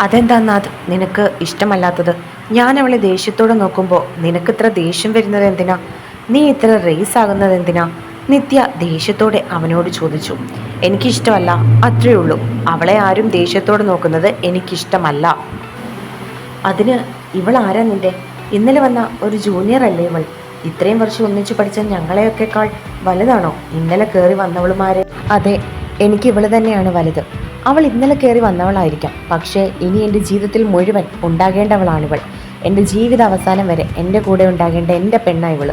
അതെന്താ നാഥ് നിനക്ക് ഇഷ്ടമല്ലാത്തത്? ഞാൻ അവളെ ദേഷ്യത്തോടെ നോക്കുമ്പോൾ നിനക്ക് ഇത്ര ദേഷ്യം വരുന്നത് എന്തിനാ നീ ഇത്ര റേസ് ആകുന്നത് എന്തിനാ നിത്യ ദേഷ്യത്തോടെ അവനോട് ചോദിച്ചു. എനിക്കിഷ്ടമല്ല അത്രയേ ഉള്ളൂ അവളെ ആരും ദേഷ്യത്തോടെ നോക്കുന്നത് എനിക്കിഷ്ടമല്ല. അതിന് ഇവൾ ആരാ നിന്റെ? ഇന്നലെ വന്ന ഒരു ജൂനിയർ അല്ലേ ഇവൾ? ഇത്രയും വർഷം ഒന്നിച്ചു പഠിച്ച ഞങ്ങളെയൊക്കെക്കാൾ വലുതാണോ? ഇന്നലെ കയറി വന്നവളുമാരെ. അതെ എനിക്ക് ഇവൾ തന്നെയാണ് വലുത്. അവൾ ഇന്നലെ കയറി വന്നവളായിരിക്കാം. പക്ഷേ ഇനി എന്റെ ജീവിതത്തിൽ മുഴുവൻ ഉണ്ടാകേണ്ടവളാണിവൾ. എന്റെ ജീവിത അവസാനം വരെ എന്റെ കൂടെ ഉണ്ടാകേണ്ട എന്റെ പെണ്ണായി ഇവൾ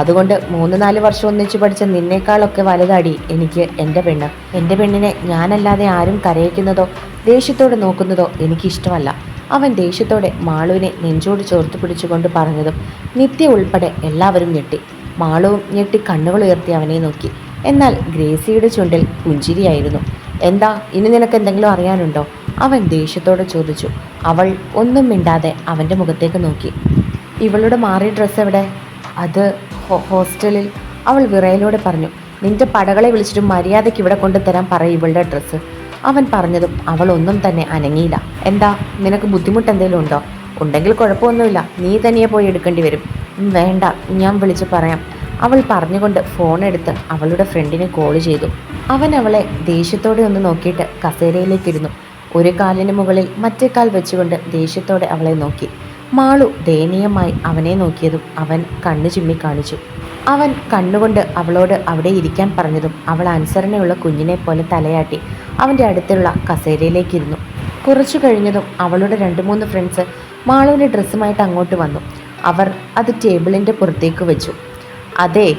അതുകൊണ്ട് മൂന്ന് നാല് വർഷം ഒന്നിച്ചു പഠിച്ച നിന്നേക്കാളൊക്കെ വലുതാടി എനിക്ക് എന്റെ പെണ്ണ്. എന്റെ പെണ്ണിനെ ഞാനല്ലാതെ ആരും കരയിക്കുന്നതോ ദേഷ്യത്തോടെ നോക്കുന്നതോ എനിക്കിഷ്ടമല്ല. അവൻ ദേഷ്യത്തോടെ മാളുവിനെ നെഞ്ചോട് ചോർത്ത് പിടിച്ചുകൊണ്ട് പറഞ്ഞതും നിത്യ ഉൾപ്പെടെ എല്ലാവരും ഞെട്ടി. മാളുവും ഞെട്ടി കണ്ണുകൾ ഉയർത്തി അവനെ നോക്കി. എന്നാൽ ഗ്രേസിയുടെ ചുണ്ടിൽ പുഞ്ചിരിയായിരുന്നു. എന്താ ഇനി നിനക്ക് എന്തെങ്കിലും അറിയാനുണ്ടോ? അവൻ ദേഷ്യത്തോടെ ചോദിച്ചു. അവൾ ഒന്നും മിണ്ടാതെ അവന്റെ മുഖത്തേക്ക് നോക്കി. ഇവളുടെ മാറിയ ഡ്രസ്സ് എവിടെ? അത് ഹോസ്റ്റലിൽ. അവൾ വിറയലോടെ പറഞ്ഞു. നിന്റെ പടകളെ വിളിച്ചിട്ട് മര്യാദയ്ക്ക് ഇവിടെ കൊണ്ടുതരാൻ പറയും ഇവളുടെ ഡ്രസ്സ്. അവൻ പറഞ്ഞതും അവൾ ഒന്നും തന്നെ അനങ്ങിയില്ല. എന്താ നിനക്ക് ബുദ്ധിമുട്ട് എന്തെങ്കിലും ഉണ്ടോ? ഉണ്ടെങ്കിൽ കുഴപ്പമൊന്നുമില്ല. നീ തനിയെ പോയി എടുക്കേണ്ടി വരും. വേണ്ട. ഞാൻ വിളിച്ച് പറയാം. അവൾ പറഞ്ഞുകൊണ്ട് ഫോൺ എടുത്ത് അവളുടെ ഫ്രണ്ടിനെ കോൾ ചെയ്തു. അവൻ അവളെ ദേഷ്യത്തോടെ ഒന്ന് നോക്കിയിട്ട് കസേരയിലേക്കിരുന്നു. ഒരു കാലിന് മുകളിൽ മറ്റേ കാൽ വെച്ചുകൊണ്ട് ദേഷ്യത്തോടെ അവളെ നോക്കി. മാളു ദയനീയമായി അവനെ നോക്കിയതും അവൻ കണ്ണു ചിമ്മി കാണിച്ചു. അവൻ കണ്ണുകൊണ്ട് അവളോട് അവിടെ ഇരിക്കാൻ പറഞ്ഞതും അവൾ അനുസരണയുള്ള കുഞ്ഞിനെ പോലെ തലയാട്ടി അവന്റെ അടുത്തുള്ള കസേരയിലേക്കിരുന്നു. കുറച്ചു കഴിഞ്ഞതും അവളുടെ രണ്ട് മൂന്ന് ഫ്രണ്ട്സ് മാളുവിന്റെ ഡ്രസ്സുമായിട്ട് അങ്ങോട്ട് വന്നു. അവർ അത് ടേബിളിന്റെ പുറത്തേക്ക് വെച്ചു. അതെ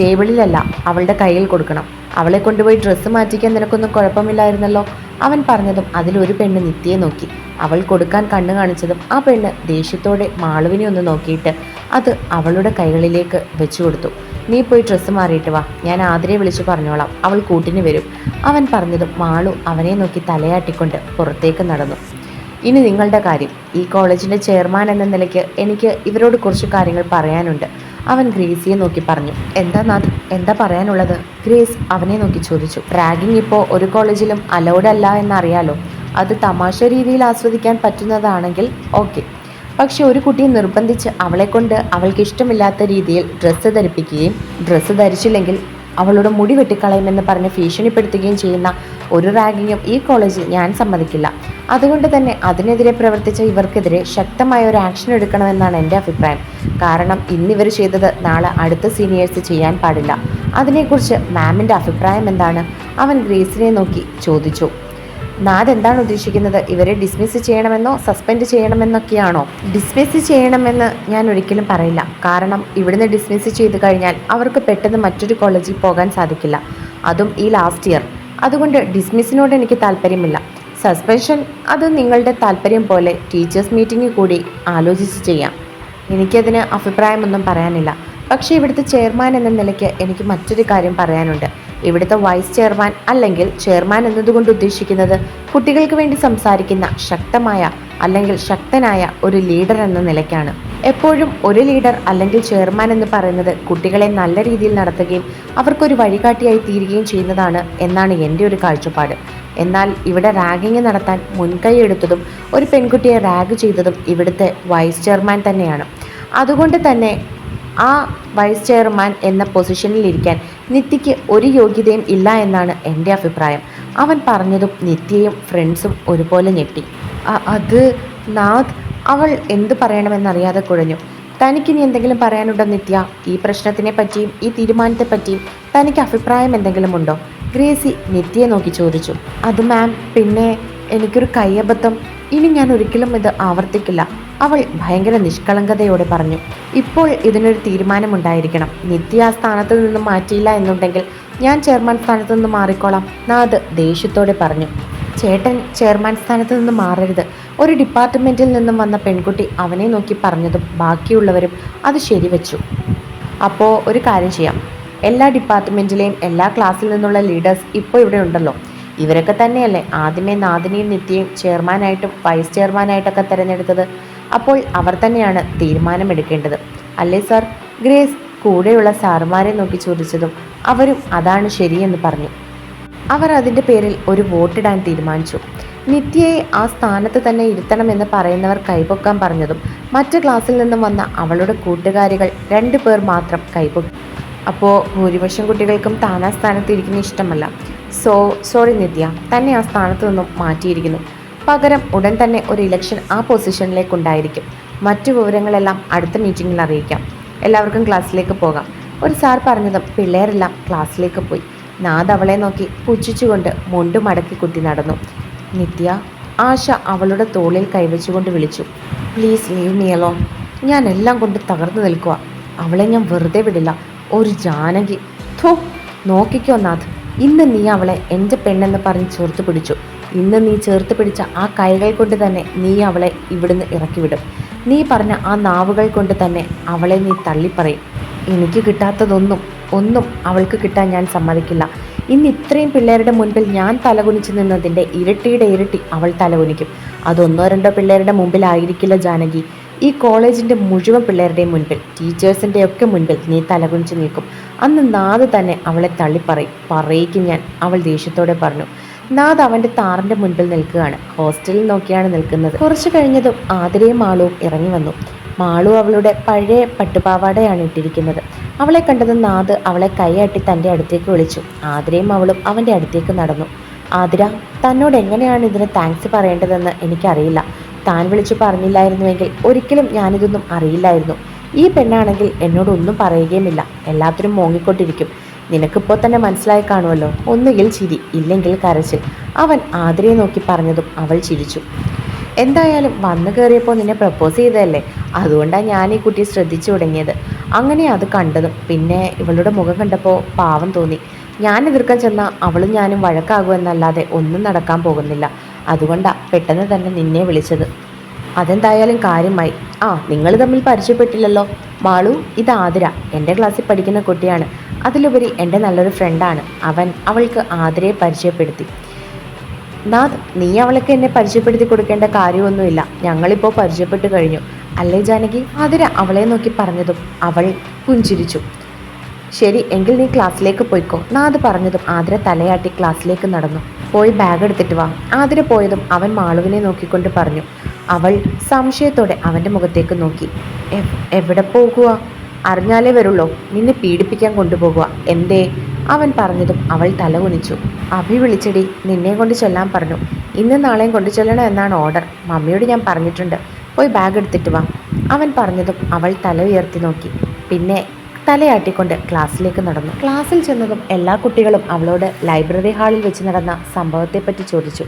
ടേബിളിലല്ല അവളുടെ കയ്യിൽ കൊടുക്കണം. അവളെ കൊണ്ടുപോയി ഡ്രസ്സ് മാറ്റിക്കാൻ നിനക്കൊന്നും കുഴപ്പമില്ലായിരുന്നല്ലോ. അവൻ പറഞ്ഞതും അതിലൊരു പെണ്ണ് നിത്യയെ നോക്കി. അവൾ കൊടുക്കാൻ കണ്ണു കാണിച്ചതും ആ പെണ്ണ് ദേഷ്യത്തോടെ മാളുവിനെ ഒന്ന് നോക്കിയിട്ട് അത് അവളുടെ കൈകളിലേക്ക് വെച്ചു കൊടുത്തു. നീ പോയി ഡ്രസ്സ് മാറിയിട്ട് വാ ഞാൻ ആതിരെ വിളിച്ചു പറഞ്ഞോളാം. അവൾ കൂട്ടിന് വരും. അവൻ പറഞ്ഞതും മാളു അവനെ നോക്കി തലയാട്ടിക്കൊണ്ട് പുറത്തേക്ക് നടന്നു. ഇനി നിങ്ങളുടെ കാര്യം. ഈ കോളേജിന്റെ ചെയർമാൻ എന്ന നിലയ്ക്ക് എനിക്ക് ഇവരോട് കുറച്ച് കാര്യങ്ങൾ പറയാനുണ്ട്. അവൻ ഗ്രേസിയെ നോക്കി പറഞ്ഞു. എന്താ നാഥ്? എന്താ പറയാനുള്ളത്? ഗ്രേസ് അവനെ നോക്കി ചോദിച്ചു. റാഗിങ് ഇപ്പോൾ ഒരു കോളേജിലും അലൗഡ് അല്ല എന്നറിയാലോ? അത് തമാശ രീതിയിൽ ആസ്വദിക്കാൻ പറ്റുന്നതാണെങ്കിൽ ഓക്കെ. പക്ഷെ ഒരു കുട്ടിയെ നിർബന്ധിച്ച് അവളെക്കൊണ്ട് അവൾക്ക് ഇഷ്ടമില്ലാത്ത രീതിയിൽ ഡ്രസ്സ് ധരിപ്പിക്കുകയും ഡ്രസ്സ് ധരിച്ചില്ലെങ്കിൽ അവളുടെ മുടി വെട്ടിക്കളയുമെന്ന് പറഞ്ഞ് ഭീഷണിപ്പെടുത്തുകയും ചെയ്യുന്ന ഒരു റാഗിങ്ങും ഈ കോളേജിൽ ഞാൻ സമ്മതിക്കില്ല. അതുകൊണ്ട് തന്നെ അതിനെതിരെ പ്രവർത്തിച്ച ഇവർക്കെതിരെ ശക്തമായ ഒരു ആക്ഷൻ എടുക്കണമെന്നാണ് എന്റെ അഭിപ്രായം. കാരണം ഇന്നിവർ ചെയ്തത് നാളെ അടുത്ത സീനിയേഴ്സ് ചെയ്യാൻ പാടില്ല. അതിനെക്കുറിച്ച് മാമിന്റെ അഭിപ്രായം എന്താണ്? അവൻ ഗ്രേസിനെ നോക്കി ചോദിച്ചു. നാഥ് എന്താണ് ഉദ്ദേശിക്കുന്നത്? ഇവരെ ഡിസ്മിസ് ചെയ്യണമെന്നോ സസ്പെൻഡ് ചെയ്യണമെന്നൊക്കെയാണോ? ഡിസ്മിസ് ചെയ്യണമെന്ന് ഞാൻ ഒരിക്കലും പറയില്ല. കാരണം ഇവിടുന്ന് ഡിസ്മിസ് ചെയ്ത് കഴിഞ്ഞാൽ അവർക്ക് പെട്ടെന്ന് മറ്റൊരു കോളേജിൽ പോകാൻ സാധിക്കില്ല. അതും ഈ ലാസ്റ്റ് ഇയർ അതുകൊണ്ട് ഡിസ്മിസിനോട് എനിക്ക് താല്പര്യമില്ല. സസ്പെൻഷൻ അത് നിങ്ങളുടെ താല്പര്യം പോലെ ടീച്ചേഴ്സ് മീറ്റിംഗ് കൂടി ആലോചിച്ച് ചെയ്യാം. എനിക്കതിന് അഭിപ്രായമൊന്നും പറയാനില്ല. പക്ഷേ ഇവിടുത്തെ ചെയർമാൻ എന്ന നിലയ്ക്ക് എനിക്ക് മറ്റൊരു കാര്യം പറയാനുണ്ട്. ഇവിടുത്തെ വൈസ് ചെയർമാൻ അല്ലെങ്കിൽ ചെയർമാൻ എന്നതുകൊണ്ട് ഉദ്ദേശിക്കുന്നത് കുട്ടികൾക്ക് വേണ്ടി സംസാരിക്കുന്ന ശക്തമായ അല്ലെങ്കിൽ ശക്തനായ ഒരു ലീഡർ എന്ന നിലയ്ക്കാണ്. എപ്പോഴും ഒരു ലീഡർ അല്ലെങ്കിൽ ചെയർമാൻ എന്ന് പറയുന്നത് കുട്ടികളെ നല്ല രീതിയിൽ നടത്തുകയും അവർക്കൊരു വഴികാട്ടിയായി തീരുകയും ചെയ്യുന്നതാണ് എന്നാണ് എന്റെ ഒരു കാഴ്ചപ്പാട്. എന്നാൽ ഇവിടെ റാഗിങ് നടത്താൻ മുൻകൈ എടുത്തതും ഒരു പെൺകുട്ടിയെ റാഗ് ചെയ്തതും ഇവിടുത്തെ വൈസ് ചെയർമാൻ തന്നെയാണ്. അതുകൊണ്ട് തന്നെ ആ വൈസ് ചെയർമാൻ എന്ന പൊസിഷനിൽ ഇരിക്കാൻ നിത്യയ്ക്ക് ഒരു യോഗ്യതയും ഇല്ല എന്നാണ് എന്റെ അഭിപ്രായം. അവൻ പറഞ്ഞതും നിത്യയും ഫ്രണ്ട്സും ഒരുപോലെ ഞെട്ടി. അത് നാഥ് അവൾ എന്തു പറയണമെന്നറിയാതെ കുഴഞ്ഞു. തനിക്ക് തനിക്കിനി എന്തെങ്കിലും പറയാനുണ്ടോ നിത്യ? ഈ പ്രശ്നത്തിനെ പറ്റിയും ഈ തീരുമാനത്തെ പറ്റിയും തനിക്ക് അഭിപ്രായം എന്തെങ്കിലും ഉണ്ടോ? ഗ്രേസി നിത്യയെ നോക്കി ചോദിച്ചു. അത് മാം പിന്നെ എനിക്കൊരു കയ്യബദ്ധം ഇനി ഞാൻ ഒരിക്കലും ഇത് ആവർത്തിക്കില്ല. അവൾ ഭയങ്കര നിഷ്കളങ്കതയോടെ പറഞ്ഞു ഇപ്പോൾ ഇതിനൊരു തീരുമാനമുണ്ടായിരിക്കണം. നിത്യ ആ സ്ഥാനത്ത് നിന്ന് മാറ്റിയില്ല എന്നുണ്ടെങ്കിൽ ഞാൻ ചെയർമാൻ സ്ഥാനത്ത് നിന്ന് മാറിക്കോളാം. നാദ് ദേഷ്യത്തോടെ പറഞ്ഞു ചേട്ടൻ ചെയർമാൻ സ്ഥാനത്ത് നിന്ന് മാറരുത്. ഒരു ഡിപ്പാർട്ട്മെന്റിൽ നിന്നും വന്ന പെൺകുട്ടി അവനെ നോക്കി പറഞ്ഞതും ബാക്കിയുള്ളവരും അത് ശരിവെച്ചു. അപ്പോൾ ഒരു കാര്യം ചെയ്യാം. എല്ലാ ഡിപ്പാർട്ട്മെന്റിലെയും എല്ലാ ക്ലാസ്സിൽ നിന്നുള്ള ലീഡേഴ്സ് ഇപ്പോൾ ഇവിടെ ഉണ്ടല്ലോ. ഇവരൊക്കെ തന്നെയല്ലേ ആദ്യമേ നാദിനെയും നിത്യയും ചെയർമാനായിട്ടും വൈസ് ചെയർമാനായിട്ടൊക്കെ തിരഞ്ഞെടുത്തത്? അപ്പോൾ അവർ തന്നെയാണ് തീരുമാനമെടുക്കേണ്ടത്. അല്ലേ സാർ? ഗ്രേസ് കൂടെയുള്ള സാറുമാരെ നോക്കി ചോദിച്ചതും അവരും അതാണ് ശരിയെന്ന് പറഞ്ഞു. അവർ അതിന്റെ പേരിൽ ഒരു വോട്ടിടാൻ തീരുമാനിച്ചു. നിത്യയെ ആ സ്ഥാനത്ത് തന്നെ ഇരുത്തണമെന്ന് പറയുന്നവർ കൈപൊക്കാൻ പറഞ്ഞതും മറ്റു ക്ലാസ്സിൽ നിന്നും വന്ന അവളുടെ കൂട്ടുകാരികൾ രണ്ടു പേർ മാത്രം കൈപൊക്കി. അപ്പോൾ ഭൂരിപക്ഷം കുട്ടികൾക്കും ആ സ്ഥാനത്ത് ഇരിക്കുന്ന ഇഷ്ടമല്ല. So sorry Nitya. തന്നെ ആ സ്ഥാനത്ത് നിന്നും മാറ്റിയിരിക്കുന്നു. പകരം ഉടൻ തന്നെ ഒരു ഇലക്ഷൻ ആ പൊസിഷനിലേക്ക് ഉണ്ടായിരിക്കും മറ്റു വിവരങ്ങളെല്ലാം അടുത്ത മീറ്റിങ്ങിൽ അറിയിക്കാം. എല്ലാവർക്കും ക്ലാസ്സിലേക്ക് പോകാം. ഒരു സാർ പറഞ്ഞതും പിള്ളേരെല്ലാം ക്ലാസ്സിലേക്ക് പോയി. നാദ് അവളെ നോക്കി പുച്ഛിച്ചുകൊണ്ട് മുണ്ട് മടക്കി കുത്തി നടന്നു. നിത്യ ആശ അവളുടെ തോളിൽ കൈവച്ചുകൊണ്ട് വിളിച്ചു. പ്ലീസ് ലീവ് മീ ഞാൻ എല്ലാം കൊണ്ട് തകർന്നു നിൽക്കുക അവളെ ഞാൻ വെറുതെ വിടില്ല. ഒരു ജാനകി. ഥോ നോക്കിക്കോ നാഥ് ഇന്ന് നീ അവളെ എന്റെ പെണ്ണെന്ന് പറഞ്ഞ് ചേർത്ത് പിടിച്ചു. ഇന്ന് നീ ചേർത്ത് പിടിച്ച ആ കൈകൾ കൊണ്ട് തന്നെ നീ അവളെ ഇവിടുന്ന് ഇറക്കിവിടും. നീ പറഞ്ഞ ആ നാവുകൾ കൊണ്ട് തന്നെ അവളെ നീ തള്ളിപ്പറയും. എനിക്ക് കിട്ടാത്തതൊന്നും ഒന്നും അവൾക്ക് കിട്ടാൻ ഞാൻ സമ്മതിക്കില്ല. ഇന്ന് ഇത്രയും പിള്ളേരുടെ മുൻപിൽ ഞാൻ തലകുനിച്ച് നിന്നതിന്റെ ഇരട്ടിയുടെ ഇരട്ടി അവൾ തലകുനിക്കും. അതൊന്നോ രണ്ടോ പിള്ളേരുടെ മുമ്പിലായിരിക്കില്ല ജാനകി. ഈ കോളേജിന്റെ മുഴുവൻ പിള്ളേരുടെയും മുൻപിൽ ടീച്ചേഴ്സിന്റെ ഒക്കെ മുൻപിൽ നീ തലകുനിച്ച് നിൽക്കും. അന്ന് നാദ് തന്നെ അവളെ തള്ളിപ്പറയും. പറയിക്കും ഞാൻ അവൾ ദേഷ്യത്തോടെ പറഞ്ഞു. നാദ് അവന്റെ താറിന്റെ മുൻപിൽ നിൽക്കുകയാണ്. ഹോസ്റ്റലിൽ നോക്കിയാണ് നിൽക്കുന്നത്. കുറച്ചു കഴിഞ്ഞതും ആതിരയും മാളുവും ഇറങ്ങി വന്നു. മാളു അവളുടെ പഴയ പട്ടുപാവാടയാണ് ഇട്ടിരിക്കുന്നത്. അവളെ കണ്ടത് നാഥ് അവളെ കൈയാട്ടി തന്റെ അടുത്തേക്ക് വിളിച്ചു. ആതിരയും അവളും അവന്റെ അടുത്തേക്ക് നടന്നു. ആതിര തന്നോട് എങ്ങനെയാണ് ഇതിന് താങ്ക്സ് പറയേണ്ടതെന്ന് എനിക്കറിയില്ല. താൻ വിളിച്ചു പറഞ്ഞില്ലായിരുന്നുവെങ്കിൽ ഒരിക്കലും ഞാനിതൊന്നും അറിയില്ലായിരുന്നു. ഈ പെണ്ണാണെങ്കിൽ എന്നോടൊന്നും പറയുകയുമില്ല. എല്ലാത്തിനും മോങ്ങിക്കൊണ്ടിരിക്കും. നിനക്കിപ്പോൾ തന്നെ മനസ്സിലായി കാണുമല്ലോ. ഒന്നുകിൽ ചിരി ഇല്ലെങ്കിൽ കരച്ചിൽ. അവൻ ആതിരയെ നോക്കി പറഞ്ഞതും അവൾ ചിരിച്ചു. എന്തായാലും വന്നു കയറിയപ്പോൾ നിന്നെ പ്രപ്പോസ് ചെയ്തതല്ലേ? അതുകൊണ്ടാണ് ഞാൻ ഈ കുട്ടിയെ ശ്രദ്ധിച്ചു തുടങ്ങിയത്. അങ്ങനെ അത് കണ്ടതും പിന്നെ ഇവളുടെ മുഖം കണ്ടപ്പോൾ പാവം തോന്നി. ഞാൻ എതിർക്കാൻ ചെന്നാൽ അവളും ഞാനും വഴക്കാകുമെന്നല്ലാതെ ഒന്നും നടക്കാൻ പോകുന്നില്ല. അതുകൊണ്ടാണ് പെട്ടെന്ന് തന്നെ നിന്നെ വിളിച്ചത്. അതെന്തായാലും കാര്യമായി. ആ നിങ്ങൾ തമ്മിൽ പരിചയപ്പെട്ടില്ലല്ലോ. മാളു ഇത് ആതിര. എന്റെ ക്ലാസ്സിൽ പഠിക്കുന്ന കുട്ടിയാണ്. അതിലുപരി എന്റെ നല്ലൊരു ഫ്രണ്ടാണ് അവൻ അവൾക്ക് ആതിരയെ പരിചയപ്പെടുത്തി. നാഥ് നീ അവൾക്ക് എന്നെ പരിചയപ്പെടുത്തി കൊടുക്കേണ്ട കാര്യമൊന്നുമില്ല. ഞങ്ങളിപ്പോൾ പരിചയപ്പെട്ടു കഴിഞ്ഞു. അല്ലേ ജാനകി? ആതിര അവളെ നോക്കി പറഞ്ഞതും അവൾ പുഞ്ചിരിച്ചു. ശരി എങ്കിൽ നീ ക്ലാസ്സിലേക്ക് പോയിക്കോ. നാഥ് പറഞ്ഞതും ആതിര തലയാട്ടി ക്ലാസ്സിലേക്ക് നടന്നു. പോയി ബാഗ് എടുത്തിട്ട് വാ. ആതിര പോയതും അവൻ മാളുവിനെ നോക്കിക്കൊണ്ട് പറഞ്ഞു. അവൾ സംശയത്തോടെ അവന്റെ മുഖത്തേക്ക് നോക്കി. എവിടെ പോകുക അറിഞ്ഞാലേ വരുള്ളൂ. നിന്നെ പീഡിപ്പിക്കാൻ കൊണ്ടുപോകുക എന്തേ? അവൻ പറഞ്ഞതും അവൾ തല കുനിച്ചു അഭി വിളിച്ചടി നിന്നെ കൊണ്ട് ചൊല്ലാൻ പറഞ്ഞു. ഇന്ന് നാളെയും കൊണ്ടു ചെല്ലണം എന്നാണ് ഓർഡർ. മമ്മിയോട് ഞാൻ പറഞ്ഞിട്ടുണ്ട്. പോയി ബാഗ് എടുത്തിട്ട് വാ. അവൻ പറഞ്ഞതും അവൾ തല ഉയർത്തി നോക്കി. പിന്നെ തലയാട്ടിക്കൊണ്ട് ക്ലാസ്സിലേക്ക് നടന്നു. ക്ലാസ്സിൽ ചെന്നതും എല്ലാ കുട്ടികളും അവളോട് ലൈബ്രറി ഹാളിൽ വെച്ച് നടന്ന സംഭവത്തെപ്പറ്റി ചോദിച്ചു.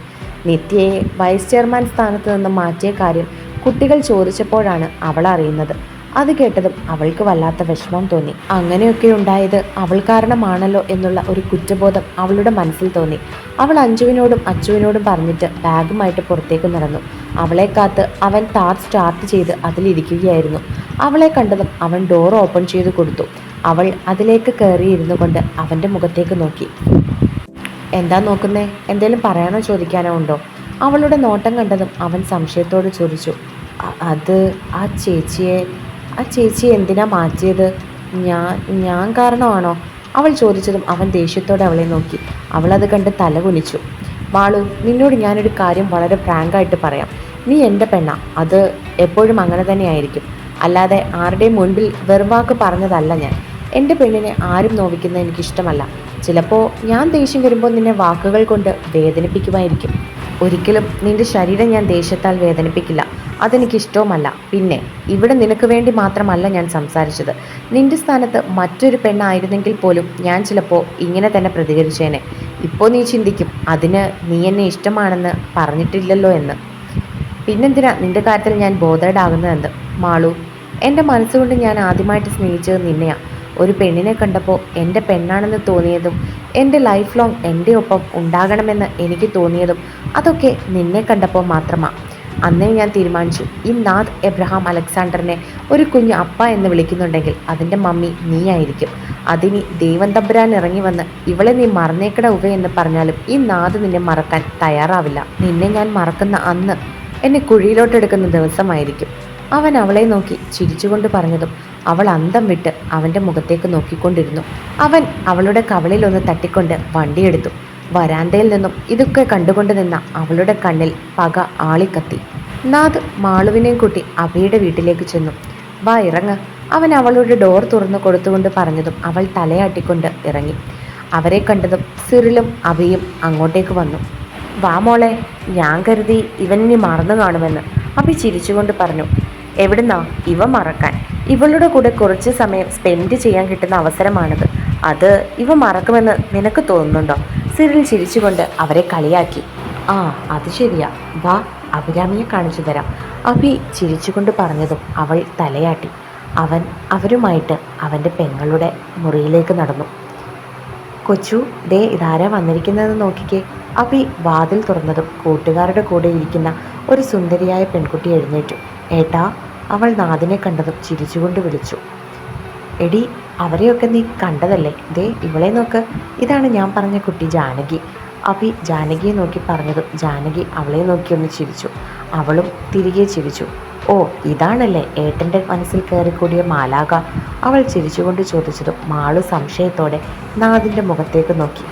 നിത്യയെ വൈസ് ചെയർമാൻ സ്ഥാനത്ത് നിന്ന് മാറ്റിയ കാര്യം കുട്ടികൾ ചോദിച്ചപ്പോഴാണ് അവൾ അറിയുന്നത്. അത് കേട്ടതും അവൾക്ക് വല്ലാത്ത വിഷമം തോന്നി. അങ്ങനെയൊക്കെ ഉണ്ടായത് അവൾ കാരണമാണല്ലോ എന്നുള്ള ഒരു കുറ്റബോധം അവളുടെ മനസ്സിൽ തോന്നി. അവൾ അഞ്ജുവിനോടും അച്ചുവിനോടും പറഞ്ഞിട്ട് ബാഗുമായിട്ട് പുറത്തേക്ക് നടന്നു. അവളെ കാത്ത് അവൻ താർ സ്റ്റാർട്ട് ചെയ്ത് അതിലിരിക്കുകയായിരുന്നു. അവളെ കണ്ടതും അവൻ ഡോർ ഓപ്പൺ ചെയ്ത് കൊടുത്തു. അവൾ അതിലേക്ക് കയറിയിരുന്നു കൊണ്ട് അവന്റെ മുഖത്തേക്ക് നോക്കി. എന്താ നോക്കുന്നേ? എന്തേലും പറയാനോ ചോദിക്കാനോ ഉണ്ടോ? അവളുടെ നോട്ടം കണ്ടതും അവൻ സംശയത്തോട് ചോദിച്ചു. അത് ആ ചേച്ചിയെ ആ ചേച്ചി എന്തിനാ മാറ്റിയത്? ഞാൻ ഞാൻ കാരണമാണോ? അവൾ ചോദിച്ചതും അവൻ ദേഷ്യത്തോടെ അവളെ നോക്കി. അവളത് കണ്ട് തല കുനിച്ചു. വാളു നിന്നോട് ഞാനൊരു കാര്യം വളരെ ഫ്രാങ്കായിട്ട് പറയാം. നീ എന്റെ പെണ്ണ. അത് എപ്പോഴും അങ്ങനെ തന്നെയായിരിക്കും. അല്ലാതെ ആരുടെയും മുൻപിൽ വെറുവാക്ക് പറഞ്ഞതല്ല ഞാൻ. എന്റെ പെണ്ണിനെ ആരും നോവിക്കുന്നത് എനിക്കിഷ്ടമല്ല. ചിലപ്പോൾ ഞാൻ ദേഷ്യം വരുമ്പോൾ നിന്നെ വാക്കുകൾ കൊണ്ട് വേദനിപ്പിക്കുമായിരിക്കും. ഒരിക്കലും നിന്റെ ശരീരം ഞാൻ ദേഷ്യത്താൽ വേദനിപ്പിക്കില്ല. അതെനിക്കിഷ്ടവുമല്ല. പിന്നെ ഇവിടെ നിനക്ക് വേണ്ടി മാത്രമല്ല ഞാൻ സംസാരിച്ചത്. നിന്റെ സ്ഥാനത്ത് മറ്റൊരു പെണ്ണായിരുന്നെങ്കിൽ പോലും ഞാൻ ചിലപ്പോൾ ഇങ്ങനെ തന്നെ പ്രതികരിച്ചേനെ. ഇപ്പോൾ നീ ചിന്തിക്കും അതിന് നീ എന്നെ ഇഷ്ടമാണെന്ന് പറഞ്ഞിട്ടില്ലല്ലോ എന്ന്. പിന്നെന്തിനാ നിന്റെ കാര്യത്തിൽ ഞാൻ ബോധേഡാകുന്നതെന്ന് മാളു എന്റെ മനസ്സുകൊണ്ട് ഞാൻ ആദ്യമായിട്ട് സ്നേഹിച്ചത് നിന്നെയാണ് ഒരു പെണ്ണിനെ കണ്ടപ്പോൾ എന്റെ പെണ്ണാണെന്ന് തോന്നിയതും എന്റെ ലൈഫ് ലോങ് എന്റെ ഒപ്പം ഉണ്ടാകണമെന്ന് എനിക്ക് തോന്നിയതും അതൊക്കെ നിന്നെ കണ്ടപ്പോൾ മാത്രമാണ് അന്നേ ഞാൻ തീരുമാനിച്ചു. ഈ നാഥ് എബ്രഹാം അലക്സാണ്ടറിനെ ഒരു കുഞ്ഞു അപ്പ എന്ന് വിളിക്കുന്നുണ്ടെങ്കിൽ അതിന്റെ മമ്മി നീയായിരിക്കും അതിനി ദൈവം ഇറങ്ങി വന്ന് ഇവളെ നീ മറന്നേക്കട ഉവ എന്ന് പറഞ്ഞാലും ഈ നാഥ് നിന്നെ മറക്കാൻ തയ്യാറാവില്ല. നിന്നെ ഞാൻ മറക്കുന്ന അന്ന് എന്നെ കുഴിയിലോട്ടെടുക്കുന്ന ദിവസമായിരിക്കും. അവൻ അവളെ നോക്കി ചിരിച്ചുകൊണ്ട് പറഞ്ഞതും അവൾ അന്തം വിട്ട് അവന്റെ മുഖത്തേക്ക് നോക്കിക്കൊണ്ടിരുന്നു. അവൻ അവളുടെ കവളിലൊന്ന് തട്ടിക്കൊണ്ട് വണ്ടിയെടുത്തു വരാന്തയിൽ നിന്നും ഇതൊക്കെ കണ്ടുകൊണ്ട് നിന്ന അവളുടെ കണ്ണിൽ പക ആളിക്കത്തി. നാഥ് മാളുവിനെയും കൂട്ടി അവയുടെ വീട്ടിലേക്ക് ചെന്നു. വാ ഇറങ്ങ്. അവൻ അവളുടെ ഡോർ തുറന്നു കൊടുത്തുകൊണ്ട് പറഞ്ഞതും അവൾ തലയാട്ടിക്കൊണ്ട് ഇറങ്ങി. അവരെ കണ്ടതും സിറിലും അവയും അങ്ങോട്ടേക്ക് വന്നു. വാ മോളെ. ഞാൻ കരുതി ഇവൻ ഇനി മറന്നു കാണുമെന്ന്. അഭി ചിരിച്ചുകൊണ്ട് പറഞ്ഞു. എവിടുന്നാ? ഇവ മറക്കാൻ. ഇവളുടെ കൂടെ കുറച്ച് സമയം സ്പെൻഡ് ചെയ്യാൻ കിട്ടുന്ന അവസരമാണിത്. അത് ഇവ മറക്കുമെന്ന് നിനക്ക് തോന്നുന്നുണ്ടോ? സിറിൽ ചിരിച്ചുകൊണ്ട് അവരെ കളിയാക്കി. ആ അത് ശരിയാ. വാ അഭിരാമിയെ കാണിച്ചു തരാം. അഭി ചിരിച്ചുകൊണ്ട് പറഞ്ഞതും അവൾ തലയാട്ടി. അവൻ അവരുമായിട്ട് അവന്റെ പെങ്ങളുടെ മുറിയിലേക്ക് നടന്നു. കൊച്ചു ദേ ഇതാരാ വന്നിരിക്കുന്നതെന്ന് നോക്കിക്കേ. അഭി വാതിൽ തുറന്നതും കൂട്ടുകാരുടെ കൂടെ ഇരിക്കുന്ന ഒരു സുന്ദരിയായ പെൺകുട്ടി എഴുന്നേറ്റു. ഏട്ടാ അവൾ നാദിനെ കണ്ടതും ചിരിച്ചുകൊണ്ട് വിളിച്ചു. എടി അവരെയൊക്കെ നീ കണ്ടതല്ലേ? ദേ ഇവളെ നോക്ക്. ഇതാണ് ഞാൻ പറഞ്ഞ കുട്ടി ജാനകി. അഭി ജാനകിയെ നോക്കി പറഞ്ഞതും ജാനകി അവളെ നോക്കി ഒന്ന് ചിരിച്ചു. അവളും തിരികെ ചിരിച്ചു. ഓ ഇതാണല്ലേ ഏട്ടന്റെ മനസ്സിൽ കയറിക്കൂടിയ മാലാക അവൾ ചിരിച്ചുകൊണ്ട് ചോദിച്ചതും മാളു സംശയത്തോടെ നാദിന്റെ മുഖത്തേക്ക് നോക്കി.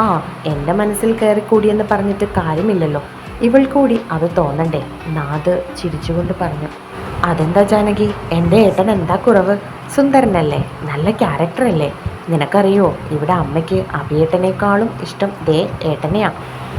ആ എന്റെ മനസ്സിൽ കയറിക്കൂടിയെന്ന് പറഞ്ഞിട്ട് കാര്യമില്ലല്ലോ. ഇവൾ കൂടി അത് തോന്നണ്ടേ? നാദ് ചിരിച്ചുകൊണ്ട് പറഞ്ഞു. അതെന്താ ജാനകി? എന്റെ ഏട്ടൻ എന്താ കുറവ്? സുന്ദരനല്ലേ? നല്ല ക്യാരക്ടറല്ലേ നിനക്കറിയോ ഇവിടെ അമ്മയ്ക്ക് അഭിയേട്ടനേക്കാളും ഇഷ്ടം ദേ ഏട്ടനെയാ.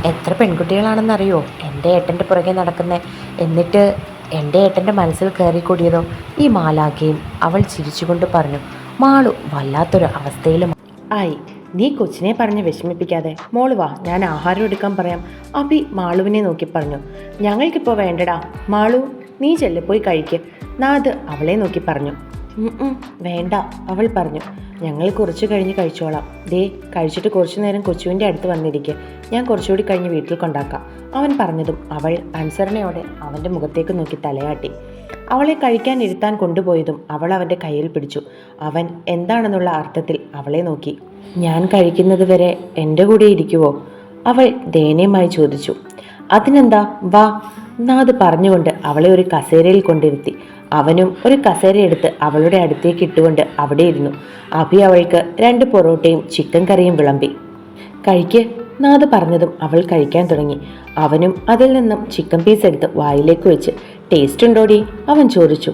എത്ര പെൺകുട്ടികളാണെന്നറിയോ? എന്റെ ഏട്ടന്റെ പുറകെ നടക്കുന്നത് എന്നിട്ട് എന്റെ ഏട്ടന്റെ മനസ്സിൽ കയറിക്കൂടിയതോ ഈ മാലാഖയും അവൾ ചിരിച്ചുകൊണ്ട് പറഞ്ഞു മാളു വല്ലാത്തൊരു അവസ്ഥയിലും ആയി നീ കൊച്ചിനെ പറഞ്ഞ് വിഷമിപ്പിക്കാതെ. മോൾ വാ ഞാൻ ആഹാരം എടുക്കാൻ പറയാം. അഭി മാളുവിനെ നോക്കി പറഞ്ഞു ഞങ്ങൾക്കിപ്പോൾ വേണ്ടടാ. മാളു നീ ചെല്ല് പോയി കഴിക്ക്. നാദ് അവളെ നോക്കി പറഞ്ഞു. "ഉം ഉം, വേണ്ട അവൾ പറഞ്ഞു. ഞങ്ങൾ കുറച്ച് കഴിഞ്ഞ് കഴിച്ചോളാം. ദേ കഴിച്ചിട്ട് കുറച്ചു നേരം കൊച്ചുവിന്റെ അടുത്ത് വന്നിരിക്കെ. ഞാൻ കുറച്ചുകൂടി കഴിഞ്ഞ് വീട്ടിൽ കൊണ്ടാക്കാം. അവൻ പറഞ്ഞതും അവൾ അനുസരണയോടെ അവന്റെ മുഖത്തേക്ക് നോക്കി തലയാട്ടി. അവളെ കഴിക്കാൻ ഇരുത്താൻ കൊണ്ടുപോയതും അവൾ അവന്റെ കയ്യിൽ പിടിച്ചു. അവൻ എന്താണെന്നുള്ള അർത്ഥത്തിൽ അവളെ നോക്കി. ഞാൻ കഴിക്കുന്നത് വരെ എന്റെ കൂടെ ഇരിക്കുവോ? അവൾ ദയനീയമായി ചോദിച്ചു. അതിനെന്താ? വാ. നാത് പറഞ്ഞുകൊണ്ട് അവളെ ഒരു കസേരയിൽ കൊണ്ടിരുത്തി. അവനും ഒരു കസേര എടുത്ത് അവളുടെ അടുത്തേക്ക് ഇട്ടുകൊണ്ട് അവിടെ ഇരുന്നു. അഭി അവൾക്ക് രണ്ട് പൊറോട്ടയും ചിക്കൻ കറിയും വിളമ്പി. കഴിക്ക് നാദ് പറഞ്ഞതും അവൾ കഴിക്കാൻ തുടങ്ങി. അവനും അതിൽ നിന്നും ചിക്കൻ പീസ് എടുത്ത് വായിലേക്ക് വെച്ച് ടേസ്റ്റ് ഉണ്ടോടി? അവൻ ചോദിച്ചു.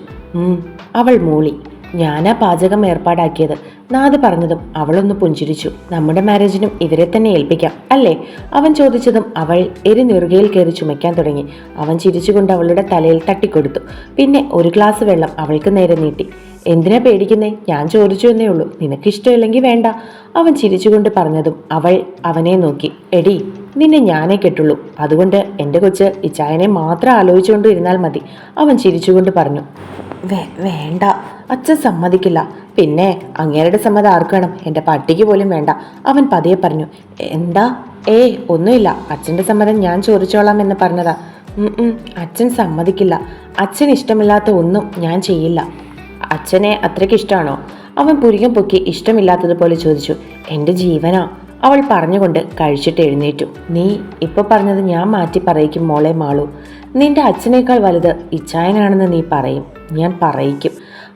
അവൾ മൂളി. ഞാനാ പാചകം ഏർപ്പാടാക്കിയത്. നാദ് പറഞ്ഞതും അവളൊന്ന് പുഞ്ചിരിച്ചു. നമ്മുടെ മാരേജിനും ഇവരെ തന്നെ ഏൽപ്പിക്കാം അല്ലേ? അവൻ ചോദിച്ചതും അവൾ എരി നെറുകയിൽ കയറി ചുമയ്ക്കാൻ തുടങ്ങി. അവൻ ചിരിച്ചുകൊണ്ട് അവളുടെ തലയിൽ തട്ടിക്കൊടുത്തു. പിന്നെ ഒരു ഗ്ലാസ് വെള്ളം അവൾക്ക് നേരെ നീട്ടി. എന്തിനാ പേടിക്കുന്നേ? ഞാൻ ചോദിച്ചു എന്നേ ഉള്ളൂ. നിനക്കിഷ്ടമില്ലെങ്കിൽ വേണ്ട. അവൻ ചിരിച്ചുകൊണ്ട് പറഞ്ഞതും അവൾ അവനെ നോക്കി. എടി നിന്നെ ഞാനേ കെട്ടുള്ളൂ. അതുകൊണ്ട് എന്റെ കൊച്ച് ഇച്ചായനെ മാത്രം ആലോചിച്ചുകൊണ്ട് ഇരുന്നാൽ മതി. അവൻ ചിരിച്ചുകൊണ്ട് പറഞ്ഞു. വേണ്ട. അച്ഛൻ സമ്മതിക്കില്ല. പിന്നെ അങ്ങേരുടെ സമ്മതം ആർക്കണം എന്റെ പട്ടിക്ക് പോലും വേണ്ട. അവൻ പതിയെ പറഞ്ഞു എന്താ? ഏ ഒന്നുമില്ല. അച്ഛന്റെ സമ്മതം ഞാൻ ചോദിച്ചോളാം എന്ന് പറഞ്ഞതാ. അച്ഛൻ സമ്മതിക്കില്ല. അച്ഛൻ ഇഷ്ടമില്ലാത്ത ഒന്നും ഞാൻ ചെയ്യില്ല. അച്ഛനെ അത്രയ്ക്ക് ഇഷ്ടമാണോ? അവൻ പുരികം പൊക്കി ഇഷ്ടമില്ലാത്തതുപോലെ ചോദിച്ചു എന്റെ ജീവനാ? അവൾ പറഞ്ഞുകൊണ്ട് കഴിച്ചിട്ട് എഴുന്നേറ്റു. നീ ഇപ്പോൾ പറഞ്ഞത് ഞാൻ മാറ്റി പറയിക്കും മോളെ മാളു. നിന്റെ അച്ഛനേക്കാൾ വലുത് ഇച്ചായനാണെന്ന് നീ പറയും. ഞാൻ പറയിക്കും.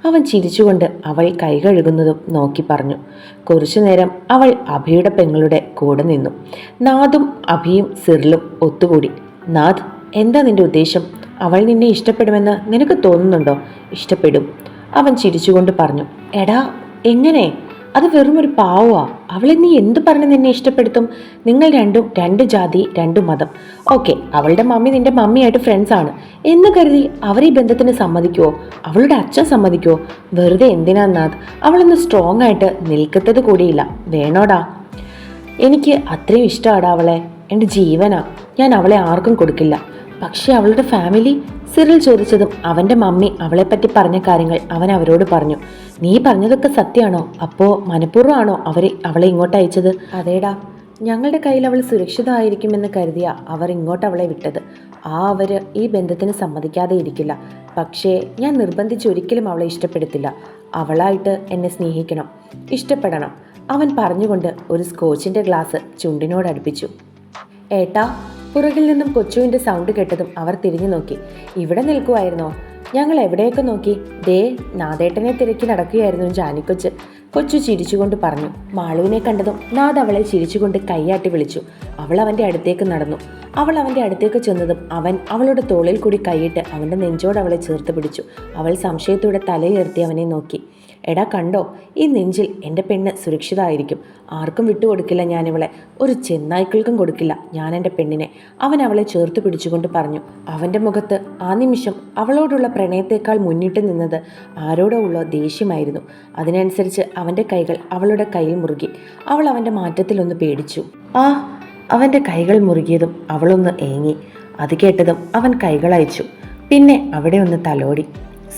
അവൻ ചിരിച്ചുകൊണ്ട് അവൾ കൈ കഴുകുന്നതും നോക്കി പറഞ്ഞു. കുറച്ചു നേരം അവൾ അഭിയുടെ പെങ്ങളുടെ കൂടെ നിന്നു. നാദും അഭിയും സിറിലും ഒത്തുകൂടി. നാദ് എന്താ നിന്റെ ഉദ്ദേശം? അവൾ നിന്നെ ഇഷ്ടപ്പെടുമെന്ന് നിനക്ക് തോന്നുന്നുണ്ടോ? ഇഷ്ടപ്പെടും. അവൻ ചിരിച്ചുകൊണ്ട് പറഞ്ഞു. എടാ എങ്ങനെ? അത് വെറും ഒരു പാവമാണ് അവളെ നീ എന്ത് പറഞ്ഞ് നിന്നെ ഇഷ്ടപ്പെടുത്തും? നിങ്ങൾ രണ്ടും രണ്ട് ജാതി രണ്ട് മതം. ഓക്കെ അവളുടെ മമ്മി നിന്റെ മമ്മിയായിട്ട് ഫ്രണ്ട്സ് ആണ്. എന്ന് കരുതി അവർ ഈ ബന്ധത്തിന് സമ്മതിക്കുവോ? അവളുടെ അച്ഛൻ സമ്മതിക്കുമോ വെറുതെ എന്തിനാ നാഥ്? അവളൊന്ന് സ്ട്രോങ് ആയിട്ട് നിൽക്കത്തത് കൂടിയില്ല. വേണോടാ? എനിക്ക് അത്രയും ഇഷ്ടമാടാ അവളെ. എന്റെ ജീവനാ. ഞാൻ അവളെ ആർക്കും കൊടുക്കില്ല. പക്ഷേ അവളുടെ ഫാമിലി സിറിൽ ചോദിച്ചതും അവന്റെ മമ്മി അവളെപ്പറ്റി പറഞ്ഞ കാര്യങ്ങൾ അവൻ അവരോട് പറഞ്ഞു. നീ പറഞ്ഞതൊക്കെ സത്യമാണോ? അപ്പോൾ മനഃപൂർവമാണോ അവരെ അവളെ ഇങ്ങോട്ട് അയച്ചത്? അതേടാ ഞങ്ങളുടെ കയ്യിൽ അവൾ സുരക്ഷിതമായിരിക്കുമെന്ന് കരുതിയ അവർ ഇങ്ങോട്ട് അവളെ വിട്ടത്. ആ അവർ ഈ ബന്ധത്തിന് സമ്മതിക്കാതെ ഇരിക്കില്ല. പക്ഷേ ഞാൻ നിർബന്ധിച്ച് ഒരിക്കലും അവളെ ഇഷ്ടപ്പെടുത്തില്ല. അവളായിട്ട് എന്നെ സ്നേഹിക്കണം. ഇഷ്ടപ്പെടണം. അവൻ പറഞ്ഞുകൊണ്ട് ഒരു സ്കോച്ചിന്റെ ഗ്ലാസ് ചുണ്ടിനോട് അടുപ്പിച്ചു. ഏട്ടാ പുറകിൽ നിന്നും കൊച്ചുവിന്റെ സൗണ്ട് കേട്ടതും അവർ തിരിഞ്ഞു നോക്കി. ഇവിടെ നിൽക്കുമായിരുന്നോ ഞങ്ങൾ എവിടെയൊക്കെ നോക്കി? ദേ നാദേട്ടനെ തിരക്കി നടക്കുകയായിരുന്നു ജാനിക്കൊച്ച്. കൊച്ചു ചിരിച്ചുകൊണ്ട് പറഞ്ഞു. മാളുവിനെ കണ്ടതും നാദ് അവളെ ചിരിച്ചുകൊണ്ട് കൈയാട്ടി വിളിച്ചു. അവൾ അവന്റെ അടുത്തേക്ക് നടന്നു. അവൾ അവന്റെ അടുത്തേക്ക് ചെന്നതും അവൻ അവളുടെ തോളിൽ കൂടി കൈയിട്ട് അവന്റെ നെഞ്ചോട് അവളെ ചേർത്ത് പിടിച്ചു. അവൾ സംശയത്തോടെ തലയുയർത്തി അവനെ നോക്കി. എടാ കണ്ടോ ഈ നെഞ്ചിൽ എന്റെ പെണ്ണ് സുരക്ഷിതമായിരിക്കും ആർക്കും വിട്ടുകൊടുക്കില്ല ഞാനിവളെ. ഒരു ചെന്നായ്ക്കൾക്കും കൊടുക്കില്ല ഞാൻ എന്റെ പെണ്ണിനെ. അവൻ അവളെ ചേർത്ത് പിടിച്ചുകൊണ്ട് പറഞ്ഞു അവന്റെ മുഖത്ത് ആ നിമിഷം അവളോടുള്ള പ്രണയത്തേക്കാൾ മുന്നിട്ട് നിന്നത് ആരോടോ ഉള്ള ദേഷ്യമായിരുന്നു. അതിനനുസരിച്ച് അവന്റെ കൈകൾ അവളുടെ കയ്യിൽ മുറുകി. അവൾ അവന്റെ മാറ്റത്തിലൊന്ന് പേടിച്ചു. ആ അവന്റെ കൈകൾ മുറുകിയതും അവളൊന്ന് ഏങ്ങി. അത് കേട്ടതും അവൻ കൈകൾ അയച്ചു പിന്നെ അവിടെ ഒന്ന് തലോടി.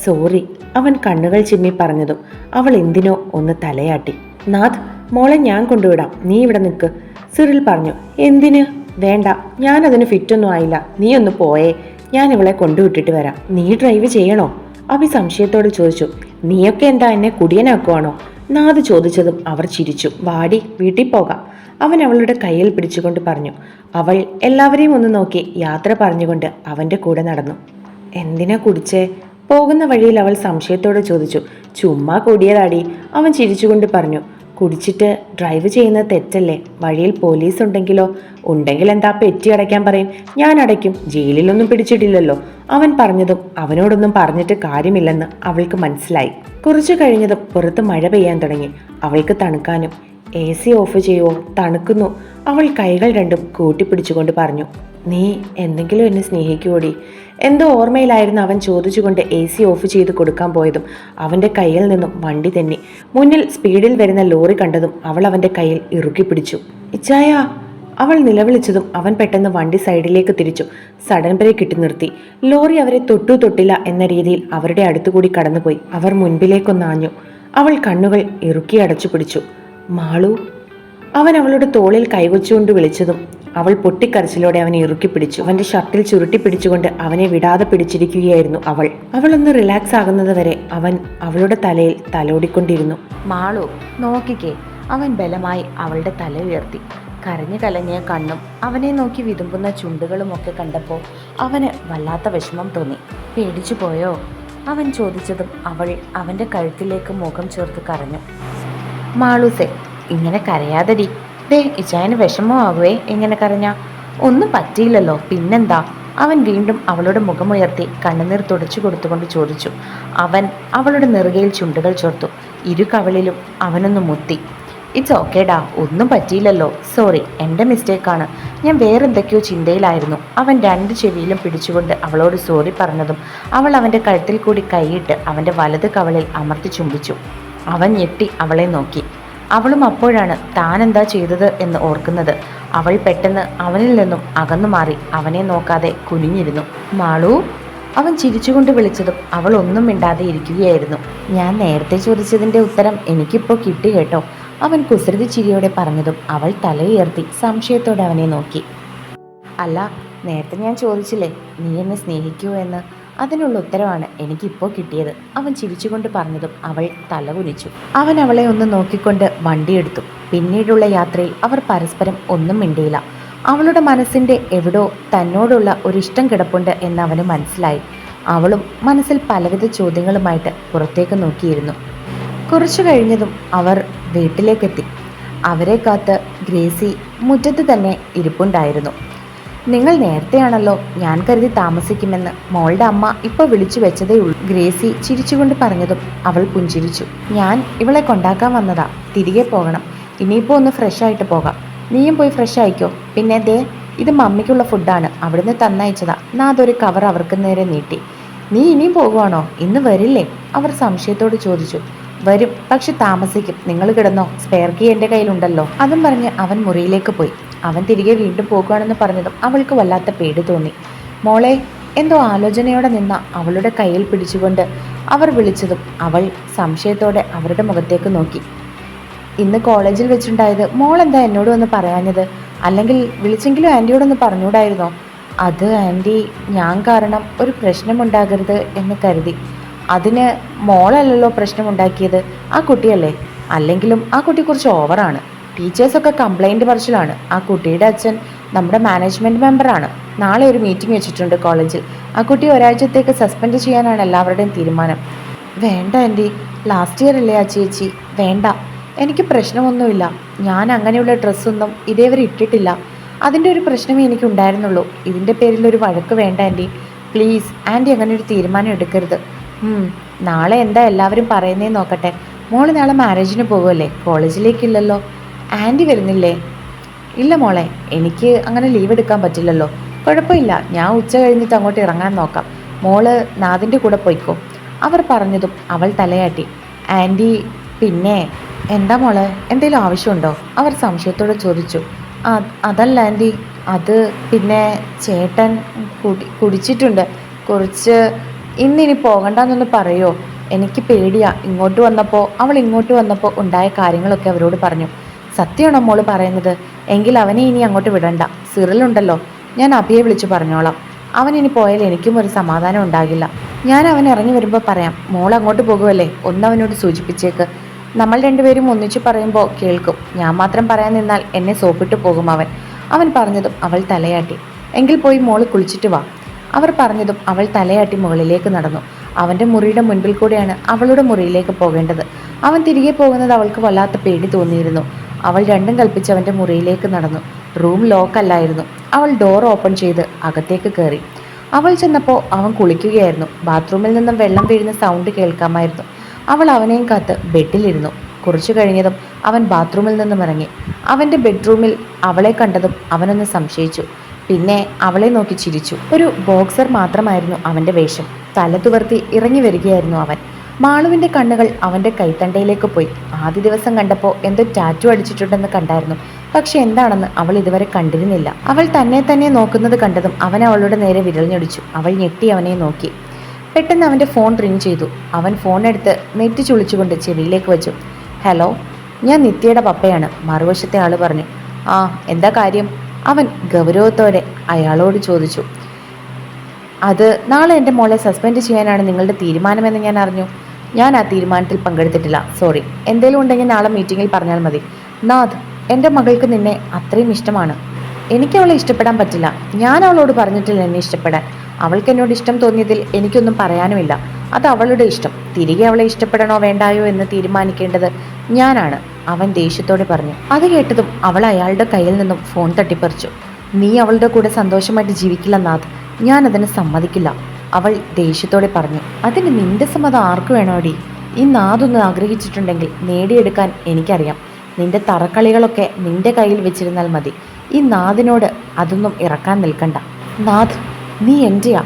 സോറി അവൻ കണ്ണുകൾ ചിമ്മി പറഞ്ഞതും അവൾ എന്തിനോ ഒന്ന് തലയാട്ടി. നാഥ് മോളെ ഞാൻ കൊണ്ടുവിടാം. നീ ഇവിടെ നിൽക്ക്. സിറിൽ പറഞ്ഞു എന്തിന്? വേണ്ട ഞാനതിന് ഫിറ്റൊന്നും ആയില്ല. നീ ഒന്ന് പോയേ. ഞാൻ ഇവളെ കൊണ്ടുവിട്ടിട്ട് വരാം. നീ ഡ്രൈവ് ചെയ്യണോ? അഭി സംശയത്തോട് ചോദിച്ചു നീയൊക്കെ എന്താ എന്നെ കുടിയനാക്കുവാണോ? നാഥ് ചോദിച്ചതും അവർ ചിരിച്ചു. വാടി വീട്ടിൽ പോകാം. അവൻ അവളുടെ കയ്യിൽ പിടിച്ചുകൊണ്ട് പറഞ്ഞു അവൾ എല്ലാവരെയും ഒന്ന് നോക്കി യാത്ര പറഞ്ഞുകൊണ്ട് അവന്റെ കൂടെ നടന്നു. എന്തിനാ കുടിച്ചേ? പോകുന്ന വഴിയിൽ അവൾ സംശയത്തോടെ ചോദിച്ചു ചുമ്മാ കൂടിയതാടി. അവൻ ചിരിച്ചുകൊണ്ട് പറഞ്ഞു കുടിച്ചിട്ട് ഡ്രൈവ് ചെയ്യുന്നത് തെറ്റല്ലേ? വഴിയിൽ പോലീസ് ഉണ്ടെങ്കിലോ? ഉണ്ടെങ്കിൽ എന്താ പെറ്റി അടയ്ക്കാൻ പറയും? ഞാൻ അടയ്ക്കും ജയിലിലൊന്നും പിടിച്ചിട്ടില്ലല്ലോ. അവൻ പറഞ്ഞതും അവനോടൊന്നും പറഞ്ഞിട്ട് കാര്യമില്ലെന്ന് അവൾക്ക് മനസ്സിലായി. കുറച്ചു കഴിഞ്ഞതും പുറത്ത് മഴ പെയ്യാൻ തുടങ്ങി. അവൾക്ക് തണുക്കാനും എ സി ഓഫ് ചെയ്യുമോ തണുക്കുന്നു. അവൾ കൈകൾ രണ്ടും കൂട്ടിപ്പിടിച്ചുകൊണ്ട് പറഞ്ഞു നീ എന്തെങ്കിലും എന്നെ സ്നേഹിക്കുവോടി? എന്തോ ഓർമ്മയിലായിരുന്നു അവൻ ചോദിച്ചുകൊണ്ട് എ സി ഓഫ് ചെയ്ത് കൊടുക്കാൻ പോയതും അവന്റെ കയ്യിൽ നിന്നും വണ്ടി തെന്നി. മുന്നിൽ സ്പീഡിൽ വരുന്ന ലോറി കണ്ടതും അവൾ അവന്റെ കയ്യിൽ ഇറുക്കി പിടിച്ചു. ഇച്ചായ അവൾ നിലവിളിച്ചതും അവൻ പെട്ടെന്ന് വണ്ടി സൈഡിലേക്ക് തിരിച്ചു. സഡൻ ബ്രേക്ക് ഇട്ട് നിർത്തി. ലോറി അവരെ തൊട്ടു തൊട്ടില്ല എന്ന രീതിയിൽ അവരുടെ അടുത്തുകൂടി കടന്നുപോയി. അവർ മുൻപിലേക്കൊന്നാഞ്ഞു. അവൾ കണ്ണുകൾ ഇറുക്കി അടച്ചു പിടിച്ചു. മാളു അവൻ അവളുടെ തോളിൽ കൈവച്ചുകൊണ്ട് വിളിച്ചതും അവൾ പൊട്ടിക്കരച്ചിലോടെ അവനെ ഇറുക്കി പിടിച്ചു. അവന്റെ ഷർട്ടിൽ ചുരുട്ടി പിടിച്ചുകൊണ്ട് അവനെ വിടാതെ പിടിച്ചിരിക്കുകയായിരുന്നു അവൾ. അവളൊന്ന് റിലാക്സ് ആകുന്നത് വരെ അവൻ അവളുടെ തലയിൽ തലോടിക്കൊണ്ടിരുന്നു. മാളു നോക്കിക്കേ. അവൻ ബലമായി അവളുടെ തല ഉയർത്തി. കരഞ്ഞു കലങ്ങിയ കണ്ണും അവനെ നോക്കി വിതുമ്പുന്ന ചുണ്ടുകളുമൊക്കെ കണ്ടപ്പോൾ അവന് വല്ലാത്ത വിഷമം തോന്നി. പേടിച്ചു പോയോ? അവൻ ചോദിച്ചതും അവൾ അവന്റെ കഴുത്തിലേക്ക് മുഖം ചേർത്ത് കരഞ്ഞു. മാളൂസെ ഇങ്ങനെ കരയാതടി. ദേ ഇച്ചായന് വിഷമമാകുവേ എങ്ങനെ കരഞ്ഞ. ഒന്നും പറ്റിയില്ലല്ലോ പിന്നെന്താ? അവൻ വീണ്ടും അവളുടെ മുഖമുയർത്തി കണ്ണുനീർ തുടച്ചു കൊടുത്തുകൊണ്ട് ചോദിച്ചു. അവൻ അവളുടെ നെറുകയിൽ ചുണ്ടുകൾ ചേർത്തു. ഇരു കവളിലും അവനൊന്ന് മുത്തി. ഇറ്റ്സ് ഓക്കെ ഡാ ഒന്നും പറ്റിയില്ലല്ലോ. സോറി എന്റെ മിസ്റ്റേക്കാണ് ഞാൻ വേറെന്തൊക്കെയോ ചിന്തയിലായിരുന്നു. അവൻ രണ്ട് ചെവിയിലും പിടിച്ചുകൊണ്ട് അവളോട് സോറി പറഞ്ഞതും അവൾ അവന്റെ കഴുത്തിൽ കൂടി കൈയിട്ട് അവന്റെ വലത് കവളിൽ അമർത്തി ചുംബിച്ചു. അവൻ ഞെട്ടി അവളെ നോക്കി. അവളും അപ്പോഴാണ് താൻ എന്താ ചെയ്തത് എന്ന് ഓർക്കുന്നത്. അവൾ പെട്ടെന്ന് അവനിൽ നിന്നും അകന്നു മാറി അവനെ നോക്കാതെ കുനിഞ്ഞിരുന്നു. മാളു അവൻ ചിരിച്ചുകൊണ്ട് വിളിച്ചതും അവൾ ഒന്നും മിണ്ടാതെ ഇരിക്കുകയായിരുന്നു. ഞാൻ നേരത്തെ ചോദിച്ചതിന്റെ ഉത്തരം എനിക്കിപ്പോൾ കിട്ടി കേട്ടോ അവൻ കുസൃതി ചിരിയോടെ പറഞ്ഞതും അവൾ തലയുയർത്തി സംശയത്തോടെ അവനെ നോക്കി. അല്ല നേരത്തെ ഞാൻ ചോദിച്ചില്ലേ നീ എന്നെ സ്നേഹിക്കൂ എന്ന്? അതിനുള്ള ഉത്തരവാണ് എനിക്കിപ്പോൾ കിട്ടിയത്. അവൻ ചിരിച്ചുകൊണ്ട് പറഞ്ഞതും അവൾ തല കുനിച്ചു അവൻ അവളെ ഒന്ന് നോക്കിക്കൊണ്ട് വണ്ടിയെടുത്തു പിന്നീടുള്ള യാത്രയിൽ അവർ പരസ്പരം ഒന്നും മിണ്ടിയില്ല. അവളുടെ മനസ്സിന്റെ എവിടോ തന്നോടുള്ള ഒരിഷ്ടം കിടപ്പുണ്ട് എന്ന് അവന് മനസ്സിലായി. അവളും മനസ്സിൽ പലവിധ ചോദ്യങ്ങളുമായിട്ട് പുറത്തേക്ക് നോക്കിയിരുന്നു. കുറച്ചു കഴിഞ്ഞതും അവർ വീട്ടിലേക്കെത്തി. അവരെ കാത്ത് ഗ്രേസി മുറ്റത്ത് തന്നെ ഇരിപ്പുണ്ടായിരുന്നു. നിങ്ങൾ നേരത്തെയാണല്ലോ ഞാൻ കരുതി താമസിക്കുമെന്ന് മോളുടെ അമ്മ ഇപ്പോൾ വിളിച്ചു വെച്ചതേ ഗ്രേസി ചിരിച്ചുകൊണ്ട് പറഞ്ഞതും അവൾ പുഞ്ചിരിച്ചു. ഞാൻ ഇവളെ കൊണ്ടാക്കാൻ വന്നതാ. തിരികെ പോകണം. ഇനിയിപ്പോൾ ഒന്ന് ഫ്രഷ് ആയിട്ട് പോകാം. നീയും പോയി ഫ്രഷ് ആയിക്കോ. പിന്നെ ദേ ഇത് മമ്മിക്കുള്ള ഫുഡാണ് അവിടുന്ന് തന്നയച്ചതാ. നാ അതൊരു കവർ അവർക്ക് നേരെ നീട്ടി. നീ ഇനിയും പോകുവാണോ? ഇന്ന് വരില്ലേ? അവർ സംശയത്തോട് ചോദിച്ചു. വരും. പക്ഷെ താമസിക്കും. നിങ്ങൾ കിടന്നോ? സ്പെയർ കീ എന്റെ കയ്യിലുണ്ടല്ലോ. അതും പറഞ്ഞ് അവൻ മുറിയിലേക്ക് പോയി. അവൻ തിരികെ വീണ്ടും പോകുകയാണെന്ന് പറഞ്ഞതും അവൾക്ക് വല്ലാത്ത പേടി തോന്നി. മോളെ എന്തോ ആലോചനയോടെ നിന്ന അവളുടെ കയ്യിൽ പിടിച്ചുകൊണ്ട് അവർ വിളിച്ചതും അവൾ സംശയത്തോടെ അവരുടെ മുഖത്തേക്ക് നോക്കി. ഇന്ന് കോളേജിൽ വെച്ചുണ്ടായത് മോൾ എന്താ എന്നോട് വന്ന് പറയാഞ്ഞത്? അല്ലെങ്കിൽ വിളിച്ചെങ്കിലും ആന്റിയോടൊന്ന് പറഞ്ഞുകൂടായിരുന്നോ? അത് ആന്റി ഞാൻ കാരണം ഒരു പ്രശ്നമുണ്ടാകരുത് എന്ന് കരുതി. അതിന് മോളല്ലല്ലോ പ്രശ്നമുണ്ടാക്കിയത്? ആ കുട്ടിയല്ലേ? അല്ലെങ്കിലും ആ കുട്ടി കുറച്ച് ഓവറാണ്. ടീച്ചേഴ്സൊക്കെ കംപ്ലൈന്റ് പറച്ചിലാണ്. ആ കുട്ടിയുടെ അച്ഛൻ നമ്മുടെ മാനേജ്മെന്റ് മെമ്പറാണ് നാളെ ഒരു മീറ്റിംഗ് വെച്ചിട്ടുണ്ട് കോളേജിൽ ആ കുട്ടി ഒരാഴ്ചത്തേക്ക് സസ്പെൻഡ് ചെയ്യാനാണ് എല്ലാവരുടെയും തീരുമാനം. വേണ്ട ആന്റി ലാസ്റ്റ് ഇയർ അല്ലേ ആ ചേച്ചി? വേണ്ട. എനിക്ക് പ്രശ്നമൊന്നുമില്ല. ഞാൻ അങ്ങനെയുള്ള ഡ്രസ്സൊന്നും ഇതേവരെ ഇട്ടിട്ടില്ല. അതിന്റെ ഒരു പ്രശ്നമേ എനിക്ക് ഉണ്ടായിരുന്നുള്ളൂ ഇതിന്റെ പേരിൽ ഒരു വഴക്ക് വേണ്ട ആന്റി പ്ലീസ് ആന്റി അങ്ങനെ ഒരു തീരുമാനം എടുക്കരുത്. നാളെ എന്താ എല്ലാവരും പറയുന്നേ നോക്കട്ടെ. മോൾ നാളെ മാരേജിന് പോകുമല്ലേ കോളേജിലേക്കില്ലല്ലോ ആന്റി വരുന്നില്ലേ? ഇല്ല മോളെ എനിക്ക് അങ്ങനെ ലീവ് എടുക്കാൻ പറ്റില്ലല്ലോ. കുഴപ്പമില്ല ഞാൻ ഉച്ച കഴിഞ്ഞിട്ട് അങ്ങോട്ട് ഇറങ്ങാൻ നോക്കാം. മോൾ നാദിന്റെ കൂടെ പോയിക്കോ. അവർ പറഞ്ഞതും അവൾ തലയാട്ടി. ആന്റി പിന്നെ എന്താ മോളെ എന്തെങ്കിലും ആവശ്യമുണ്ടോ? അവർ സംശയത്തോടെ ചോദിച്ചു. "ആ, അതല്ല ആന്റി അത് പിന്നെ ചേട്ടൻ കുടി കുടിച്ചിട്ടുണ്ട്. കുറച്ച് ഇന്നിനി പോകണ്ടെന്നൊന്ന് പറയോ? എനിക്ക് പേടിയാ. ഇങ്ങോട്ട് വന്നപ്പോൾ അവൾ ഇങ്ങോട്ട് വന്നപ്പോൾ ഉണ്ടായ കാര്യങ്ങളൊക്കെ അവരോട് പറഞ്ഞു. സത്യമാണോ മോൾ പറയുന്നത്? എങ്കിൽ അവനെ ഇനി അങ്ങോട്ട് വിടണ്ട. സിറിലുണ്ടല്ലോ. ഞാൻ അഭിയെ വിളിച്ചു പറഞ്ഞോളാം. അവൻ ഇനി പോയാൽ എനിക്കും ഒരു സമാധാനം ഉണ്ടാകില്ല. ഞാൻ അവൻ ഇറങ്ങി വരുമ്പോൾ പറയാം മോൾ അങ്ങോട്ട് പോകുമല്ലേ ഒന്ന് അവനോട് സൂചിപ്പിച്ചേക്ക്. നമ്മൾ രണ്ടുപേരും ഒന്നിച്ചു പറയുമ്പോൾ കേൾക്കും. ഞാൻ മാത്രം പറയാൻ നിന്നാൽ എന്നെ സോപ്പിട്ട് പോകും അവൻ. അവൻ പറഞ്ഞതും അവൾ തലയാട്ടി. എങ്കിൽ പോയി മോൾ കുളിച്ചിട്ട് വാ. അവർ പറഞ്ഞതും അവൾ തലയാട്ടി മുകളിലേക്ക് നടന്നു. അവന്റെ മുറിയുടെ മുൻപിൽ കൂടെയാണ് അവളുടെ മുറിയിലേക്ക് പോകേണ്ടത്. അവൻ തിരികെ പോകുന്നത് അവൾക്ക് വല്ലാത്ത പേടി തോന്നിയിരുന്നു. അവൾ രണ്ടും കൽപ്പിച്ച് അവന്റെ മുറിയിലേക്ക് നടന്നു. റൂം ലോക്ക് അല്ലായിരുന്നു. അവൾ ഡോർ ഓപ്പൺ ചെയ്ത് അകത്തേക്ക് കയറി അവൾ ചെന്നപ്പോൾ അവൻ കുളിക്കുകയായിരുന്നു. ബാത്റൂമിൽ നിന്നും വെള്ളം വീഴുന്ന സൗണ്ട് കേൾക്കാമായിരുന്നു. അവൾ അവനെയും കാത്ത് ബെഡിലിരുന്നു. കുറച്ചു കഴിഞ്ഞതും അവൻ ബാത്റൂമിൽ നിന്നും ഇറങ്ങി. അവന്റെ ബെഡ്റൂമിൽ അവളെ കണ്ടതും അവനൊന്ന് സംശയിച്ചു. പിന്നെ അവളെ നോക്കി ചിരിച്ചു. ഒരു ബോക്സർ മാത്രമായിരുന്നു അവന്റെ വേഷം. തല തുവർത്തി ഇറങ്ങി വരികയായിരുന്നു അവൻ. മാളുവിന്റെ കണ്ണുകൾ അവന്റെ കൈത്തണ്ടയിലേക്ക് പോയി. ആദ്യ ദിവസം കണ്ടപ്പോൾ എന്തോ ടാറ്റു അടിച്ചിട്ടുണ്ടെന്ന് കണ്ടായിരുന്നു. പക്ഷെ എന്താണെന്ന് അവൾ ഇതുവരെ കണ്ടിരുന്നില്ല. അവൾ തന്നെ തന്നെ നോക്കുന്നത് കണ്ടതും അവൻ അവളുടെ നേരെ വിരൽ ഞൊടിച്ചു അവൾ ഞെട്ടി അവനെ നോക്കി. പെട്ടെന്ന് അവന്റെ ഫോൺ റിങ് ചെയ്തു. അവൻ ഫോൺ എടുത്ത് നെറ്റ് ചുളിച്ചുകൊണ്ട് ചെവിയിലേക്ക് വെച്ചു. ഹലോ ഞാൻ നിത്യയുടെ പപ്പയാണ് മറുവശത്തെ ആൾ പറഞ്ഞു. ആ എന്താ കാര്യം? അവൻ ഗൗരവത്തോടെ അയാളോട് ചോദിച്ചു. അത് നാളെ എന്റെ മോളെ സസ്പെൻഡ് ചെയ്യാനാണ് നിങ്ങളുടെ തീരുമാനമെന്ന് ഞാൻ അറിഞ്ഞു. ഞാൻ ആ തീരുമാനത്തിൽ പങ്കെടുത്തിട്ടില്ല. സോറി എന്തേലും ഉണ്ടെങ്കിൽ നാളെ മീറ്റിങ്ങിൽ പറഞ്ഞാൽ മതി. നാഥ് എന്റെ മകൾക്ക് നിന്നെ അത്രയും ഇഷ്ടമാണ്. എനിക്ക് അവളെ ഇഷ്ടപ്പെടാൻ പറ്റില്ല. ഞാൻ അവളോട് പറഞ്ഞിട്ടില്ല എന്നെ ഇഷ്ടപ്പെടാൻ. അവൾക്ക് എന്നോട് ഇഷ്ടം തോന്നിയതിൽ എനിക്കൊന്നും പറയാനുമില്ല. അത് അവളുടെ ഇഷ്ടം. തിരികെ അവളെ ഇഷ്ടപ്പെടണോ വേണ്ടായോ എന്ന് തീരുമാനിക്കേണ്ടത് ഞാനാണ്. അവൻ ദേഷ്യത്തോടെ പറഞ്ഞു. അത് കേട്ടതും അവൾ അയാളുടെ കയ്യിൽ നിന്നും ഫോൺ തട്ടിപ്പറിച്ചു. നീ അവളുടെ കൂടെ സന്തോഷമായിട്ട് ജീവിക്കില്ല നാഥ്. ഞാൻ അതിനെ സമ്മതിക്കില്ല. അവൾ ദേഷ്യത്തോടെ പറഞ്ഞു അതിന് നിന്റെ സമ്മതം ആർക്ക് വേണോടി? ഇന്ന് അതൊന്ന് ആഗ്രഹിച്ചിട്ടുണ്ടെങ്കിൽ നേടിയെടുക്കാൻ എനിക്കറിയാം. നിന്റെ തറക്കളികളൊക്കെ നിന്റെ കയ്യിൽ വെച്ചിരുന്നാൽ മതി. ഈ നാഥിനോട് അതൊന്നും ഇറക്കാൻ നിൽക്കണ്ട. നാഥ് നീ എന്റെയാ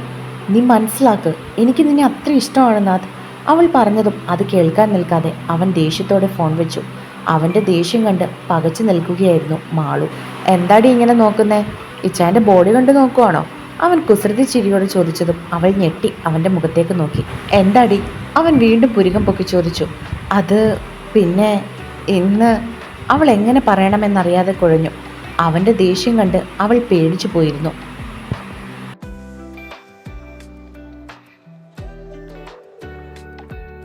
നീ മനസ്സിലാക്ക് എനിക്ക് നിന്നെ അത്ര ഇഷ്ടമാണ് നാഥ് അവൾ പറഞ്ഞതും അത് കേൾക്കാൻ നിൽക്കാതെ അവൻ ദേഷ്യത്തോടെ ഫോൺ വെച്ചു. അവന്റെ ദേഷ്യം കണ്ട് പകച്ചു നിൽക്കുകയായിരുന്നു മാളു. എന്താടി ഇങ്ങനെ നോക്കുന്നേ? ഇച്ചാന്റെ ബോഡി കണ്ട് നോക്കുവാണോ? അവൻ കുസൃതി ചിരിയോട് ചോദിച്ചതും അവൾ ഞെട്ടി അവന്റെ മുഖത്തേക്ക് നോക്കി. എന്താടി? അവൻ വീണ്ടും പുരുകം പൊക്കി ചോദിച്ചു. അത് പിന്നെ ഇന്ന് അവൾ എങ്ങനെ പറയണമെന്നറിയാതെ കുഴഞ്ഞു. അവന്റെ ദേഷ്യം കണ്ട് അവൾ പേടിച്ചു പോയിരുന്നു.